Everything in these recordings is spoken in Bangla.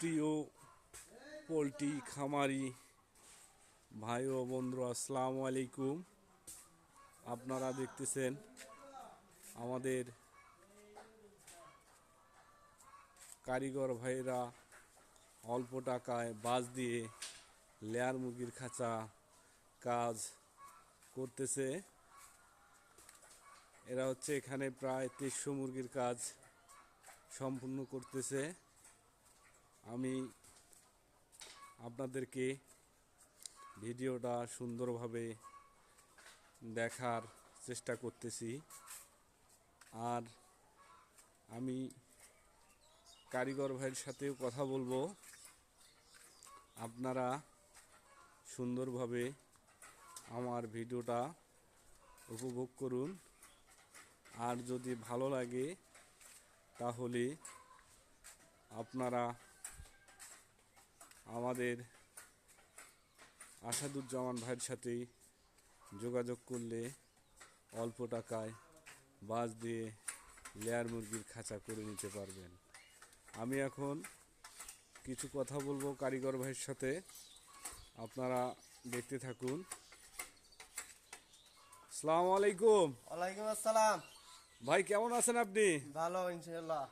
প্রিয় পোলট্রি খামারি ভাই ও বন্ধু আসসালামু আলাইকুম। আপনারা দেখতেছেন আমাদের কারিগর ভাইরা অল্প টাকায় বাস দিয়ে লেয়ার মুরগির খাঁচা কাজ করতেছে। এরা হচ্ছে এখানে প্রায় তেইশশো মুরগির কাজ সম্পূর্ণ করতেছে। আমি আপনাদেরকে ভিডিওটা সুন্দরভাবে দেখার চেষ্টা করতেছি। আর আমি কারিগর ভাইয়ের সাথেও কথা বলব। আপনারা সুন্দরভাবে আমার ভিডিওটা উপভোগ করুন। আর যদি ভালো লাগে তাহলে আপনারা আমাদের আসাদুজ্জামান ভাইয়ের সাথে যোগাযোগ করলে অল্প টাকায় বাস দিয়ে লেয়ার মুরগির খাঁচা করে নিতে পারবেন। আমি এখন কিছু কথা বলব কারিগর ভাইয়ের সাথে। আপনারা দেখতে থাকুন। আসসালামু আলাইকুম। ওয়ালাইকুম আসসালাম। ভাই কেমন আছেন আপনি? ভালো ইনশাল্লাহ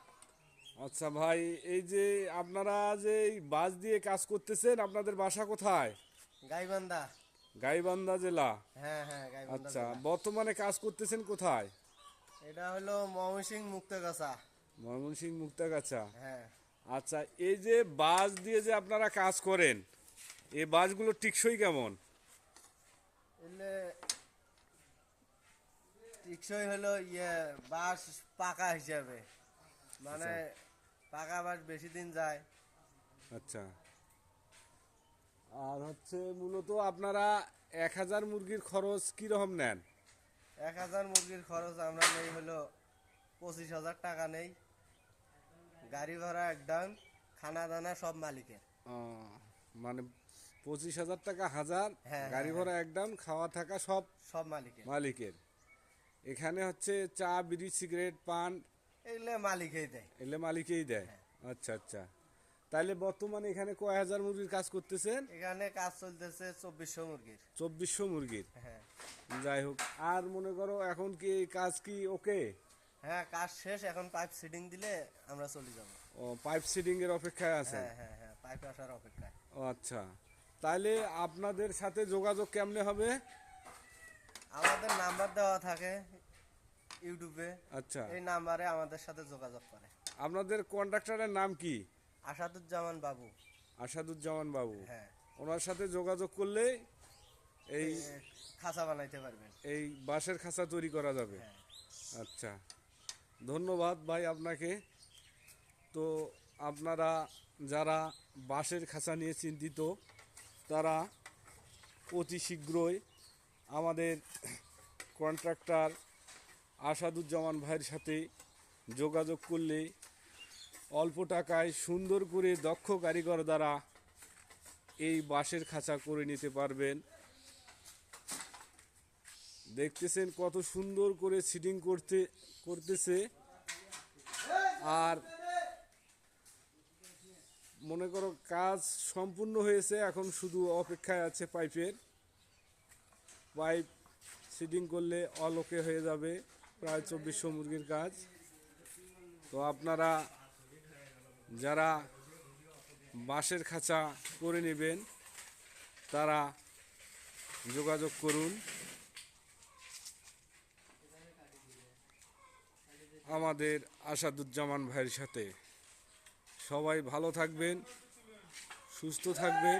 আচ্ছা ভাই এই যে আপনারা যে এই বাস দিয়ে কাজ করতেছেন আপনাদের বাসা কোথায়? গাইবান্ধা। গাইবান্ধা জেলা? হ্যাঁ হ্যাঁ গাইবান্ধা আচ্ছা বর্তমানে কাজ করতেছেন কোথায়? এটা হলো ময়মনসিং মুক্তাগাছা। ময়মনসিংহ মুক্তাগাছা। হ্যাঁ। আচ্ছা এই যে বাস দিয়ে যে আপনারা কাজ করেন এই বাসগুলো টিকসই কেমন? এলে টিকসই হলো ইয়ে বাস পাকা হিসাবে। মানে পাকা বাস বেশি দিন যায়। আচ্ছা। আর হচ্ছে মূলত আপনারা এক হাজার মুরগির খরচ কীরকম নেন? এক হাজার মুরগির খরচ আমরা নেই হলো পঁচিশ হাজার টাকা নেই। গাড়ি ভাড়া একদম খানা দানা সব মালিকের। মানে পঁচিশ হাজার টাকা হাজার হ্যাঁ, গাড়ি হ্যাঁ, ভাড়া একদম খাওয়া থাকা সব সব মালিকের। মালিকের। এখানে হচ্ছে চা বিড়ি সিগারেট পান এগুলো মালিকই দেয়। এলে মালিকেই দেয়। আচ্ছা আচ্ছা। তাহলে বর্তমানে এখানে কয় হাজার মুরগির কাজ করতেছেন? এখানে কাজ চলতেছে চব্বিশশো মুরগির। চব্বিশশো মুরগির? হ্যাঁ। যাই হোক আর মনে করো এখন কি কাজ কি ওকে? হ্যাঁ কাজ শেষ এখন পাইপ দিলে আমরা চলে যাব। ও পাইপ সিডিং এর অপেক্ষায় আছেন? হ্যাঁ হ্যাঁ হ্যাঁ পাইপ আসার অপেক্ষায়। ও আচ্ছা। তাহলে আপনাদের সাথে যোগাযোগ কেমনে হবে? আমাদের নাম্বার দেওয়া থাকে ইউটিউবে আচ্ছা। এই নাম্বারে আমাদের সাথে যোগাযোগ করে। আপনাদের কন্ট্রাক্টরের নাম কি? আসাদুজ্জামান বাবু। আসাদুজ্জামান বাবু। হ্যাঁ। ওনার সাথে যোগাযোগ করলে এই খাঁচা বানাইতে পারবেন। এই বাঁশের খাঁচা তৈরি করা যাবে। হ্যাঁ। আচ্ছা। ধন্যবাদ ভাই আপনাকে। তো আপনারা যারা বাঁশের খাঁচা নিয়ে চিন্তিত তারা অতি শীঘ্রই আমাদের কন্ট্রাক্টর আসাদুজ্জামান ভাইয়ের সাথে যোগাযোগ করলে অল্প টাকায় সুন্দর করে দক্ষ কারিগর দ্বারা এই বাঁশের খাঁচা করে নিতে পারবেন। দেখতেছেন কত সুন্দর করে সিটিং করতে, করতেছে। আর মনে করো কাজ সম্পূর্ণ হয়েছে, এখন শুধু অপেক্ষায় আছে পাইপের। পাইপ সিটিং করলে অলোকে হয়ে যাবে। প্রায় চব্বিশশো মুরগির কাজ। তো আপনারা যারা বাঁশের খাঁচা করে নেবেন, তারা যোগাযোগ করুন। আমাদের আসাদুজ্জামান ভাইয়ের সাথে। সবাই ভালো থাকবেন, সুস্থ থাকবেন।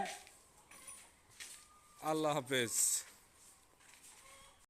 আল্লাহ হাফেজ।